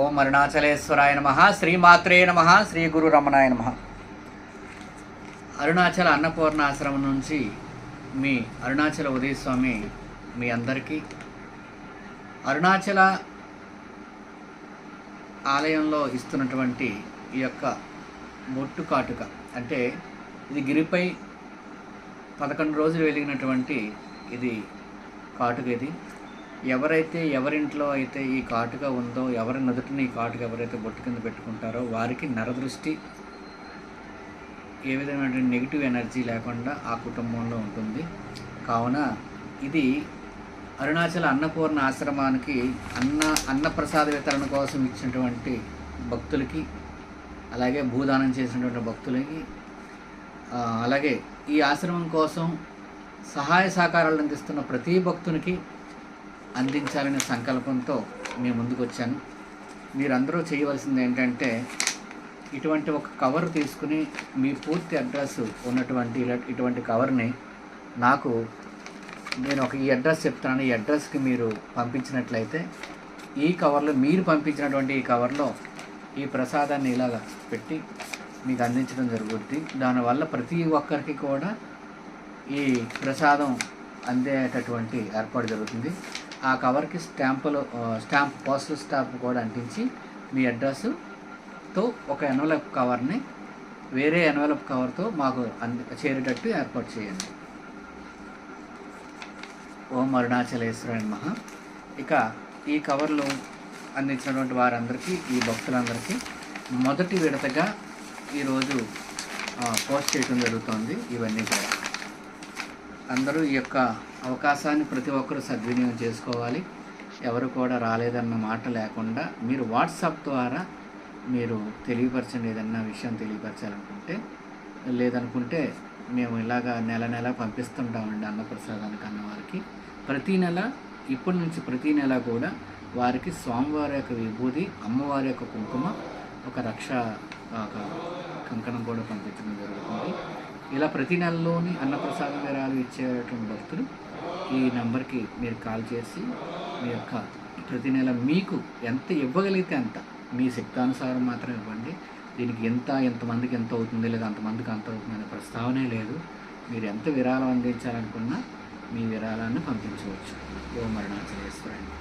ఓం అరుణాచలేశ్వరాయ నమ శ్రీమాత్రే నమ శ్రీ గురు రమణాయ నమ. అరుణాచల అన్నపూర్ణాశ్రమం నుంచి మీ అరుణాచల ఉదయస్వామి మీ అందరికీ. అరుణాచల ఆలయంలో ఇస్తున్నటువంటి ఈ యొక్క బొట్టు కాటుక అంటే ఇది గిరిపై పదకొండు రోజులు వెలిగినటువంటి ఇది కాటుక ఇది. ఎవరైతే ఎవరింట్లో అయితే ఈ కాటుగా ఉందో ఎవరి నుదుటిని ఈ కాటుగా ఎవరైతే బొట్టు కింద పెట్టుకుంటారో వారికి నరదృష్టి ఏ విధమైన నెగిటివ్ ఎనర్జీ లేకుండా ఆ కుటుంబంలో ఉంటుంది. కావున ఇది అరుణాచల అన్నపూర్ణ ఆశ్రమానికి అన్న అన్నప్రసాద వితరణ కోసం ఇచ్చినటువంటి భక్తులకి అలాగే భూదానం చేసినటువంటి భక్తులకి అలాగే ఈ ఆశ్రమం కోసం సహాయ సహకారాలు అందిస్తున్న ప్రతి భక్తునికి అందించాలనే సంకల్పంతో మేము ముందుకు వచ్చాను మీరందరూ చేయవలసింది ఏంటంటే ఇటువంటి ఒక కవర్ తీసుకుని మీ పూర్తి అడ్రస్ ఉన్నటువంటి ఇలా- ఇటువంటి కవర్ని నాకు నేను ఒక ఈ అడ్రస్ చెప్తాను ఈ అడ్రస్కి మీరు పంపించినట్లయితే ఈ కవర్లో మీరు పంపించినటువంటి ఈ కవర్లో ఈ ప్రసాదాన్ని ఇలాగ పెట్టి మీకు అందించడం జరుగుద్ది. దానివల్ల ప్రతి ఒక్కరికి కూడా ఈ ప్రసాదం అందేటటువంటి ఏర్పాటు జరుగుతుంది. ఆ కవర్కి స్టాంపులు స్టాంప్ పోస్టల్ స్టాంప్ కూడా అంటించి మీ అడ్రస్తో ఒక ఎన్వలప్ కవర్ని వేరే ఎన్వలప్ కవర్తో మాకు అంది చేరేటట్టు ఏర్పాటు చేయండి. ఓం అరుణాచలేశ్వర మహా ఇక ఈ కవర్లు అందించినటువంటి వారందరికీ ఈ భక్తులందరికీ మొదటి విడతగా ఈరోజు పోస్ట్ చేయడం జరుగుతుంది. ఇవన్నీ కూడా. అందరూ ఈ యొక్క అవకాశాన్ని ప్రతి ఒక్కరూ సద్వినియోగం చేసుకోవాలి. ఎవరు కూడా రాలేదన్న మాట లేకుండా మీరు వాట్సాప్ ద్వారా మీరు తెలియపరచండి ఏదన్నా విషయం తెలియపరచాలనుకుంటే. లేదనుకుంటే మేము ఇలాగా నెల నెల పంపిస్తుంటామండి అన్నప్రసాదానికి అన్నవారికి ప్రతీ నెల ఇప్పటి నుంచి ప్రతీ నెల కూడా వారికి స్వామివారి యొక్క విభూది అమ్మవారి యొక్క కుంకుమ ఒక రక్ష ఒక కంకణం కూడా పంపించడం జరుగుతుంది. ఇలా ప్రతి నెలలోని అన్నప్రసాదం విరాలు ఇచ్చేటువంటి భక్తులు ఈ నెంబర్కి మీరు కాల్ చేసి మీ యొక్క ప్రతి నెల మీకు ఎంత ఇవ్వగలిగితే అంత మీ శక్తానుసారం మాత్రం ఇవ్వండి. దీనికి ఎంత ఎంతమందికి ఎంత అవుతుంది లేదా అంతమందికి అంత అవుతుంది అనే ప్రస్తావనే లేదు. మీరు ఎంత విరాళం అందించాలనుకున్నా మీ విరాళాన్ని పంపించవచ్చు. ఓ మరణాచలేశ్వరండి